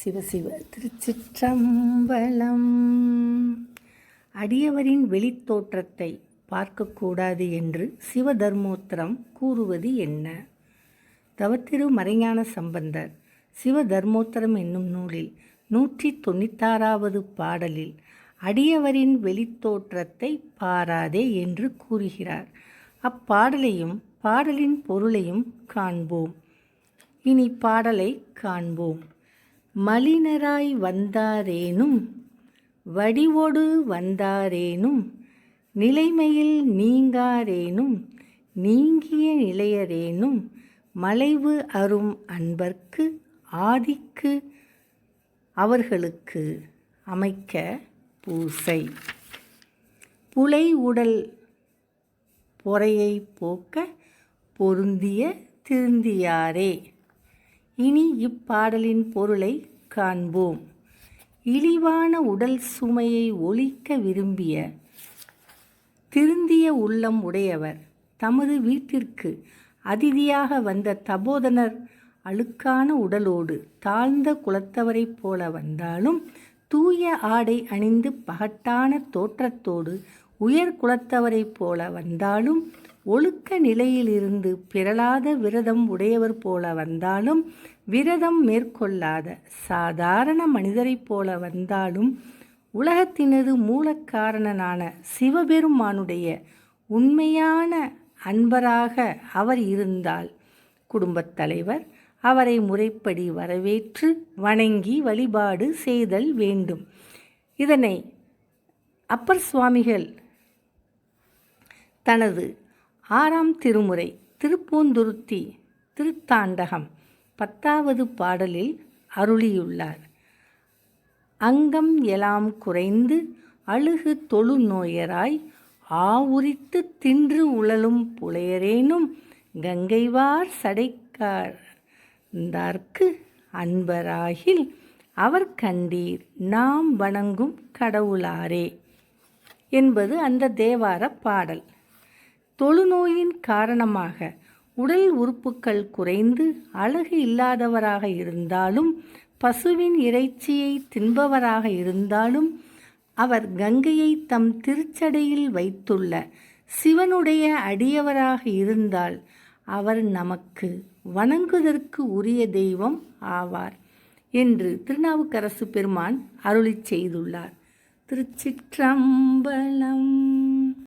சிவசிவ திருச்சிற்றம்பலம். அடியவரின் வெளித்தோற்றத்தை பார்க்கக்கூடாது என்று சிவதர்மோத்திரம் கூறுவது என்ன? தவத்திரு மறைஞான சம்பந்தர் சிவதர்மோத்திரம் என்னும் நூலில் நூற்றி தொண்ணூத்தாறாவது பாடலில் அடியவரின் வெளித்தோற்றத்தை பாராதே என்று கூறுகிறார். அப்பாடலையும் பாடலின் பொருளையும் காண்போம். இனி பாடலை காண்போம். மலினராய் வந்தாரேனும் வடிவோடு வந்தாரேனும் நிலைமையில் நீங்காரேனும் நீங்கிய நிலையரேனும் மலைவு அரும் அன்பர்க்கு ஆதிக்கு அவர்களுக்கு அமைக்க பூசை. புலை உடல் பொறையை போக்க பொருந்திய திருந்தியாரே. இனி இப்பாடலின் பொருளை காண்போம். இழிவான உடல் சுமையை ஒழிக்க விரும்பிய திருந்திய உள்ளம் உடையவர் தமது வீட்டிற்கு அதிதியாக வந்த தபோதனர் அழுக்கான உடலோடு தாழ்ந்த குலத்தவரைப் போல வந்தாலும் தூய ஆடை அணிந்து பகட்டான தோற்றத்தோடு உயர் குலத்தவரைப் போல வந்தாலும் ஒழுக்க நிலையிலிருந்து பிறளாத விரதம் உடையவர் போல வந்தாலும் விரதம் மேற்கொள்ளாத சாதாரண மனிதரைப் போல வந்தாலும் உலகத்தினது மூலக்காரணனான சிவபெருமானுடைய உண்மையான அன்பராக அவர் இருந்தால் குடும்பத் தலைவர் அவரை முறைப்படி வரவேற்று வணங்கி வழிபாடு செய்தல் வேண்டும். இதனை அப்பர் சுவாமிகள் தனது ஆறாம் திருமுறை திருப்பூந்துருத்தி திருத்தாண்டகம் பத்தாவது பாடலில் அருளியுள்ளார். அங்கம் எலாம் குறைந்து அழுகு தொழு நோயராய் ஆவுரித்து தின்று உழலும் புலையரேனும் கங்கைவார் சடைக்கார்ந்தார்க்கு அன்பராகில் அவர் கண்டீர் நாம் வணங்கும் கடவுளாரே. என்பது அந்த தேவார பாடல். தொழுநோயின் காரணமாக உடல் உறுப்புகள் குறைந்து அழகு இல்லாதவராக இருந்தாலும் பசுவின் இறைச்சியை தின்பவராக இருந்தாலும் அவர் கங்கையை தம் திருச்சடையில் வைத்துள்ள சிவனுடைய அடியவராக இருந்தால் அவர் நமக்கு வணங்குவதற்கு உரிய தெய்வம் ஆவார் என்று திருநாவுக்கரசு பெருமான் அருளி செய்துள்ளார். திருச்சிற்றம்பலம்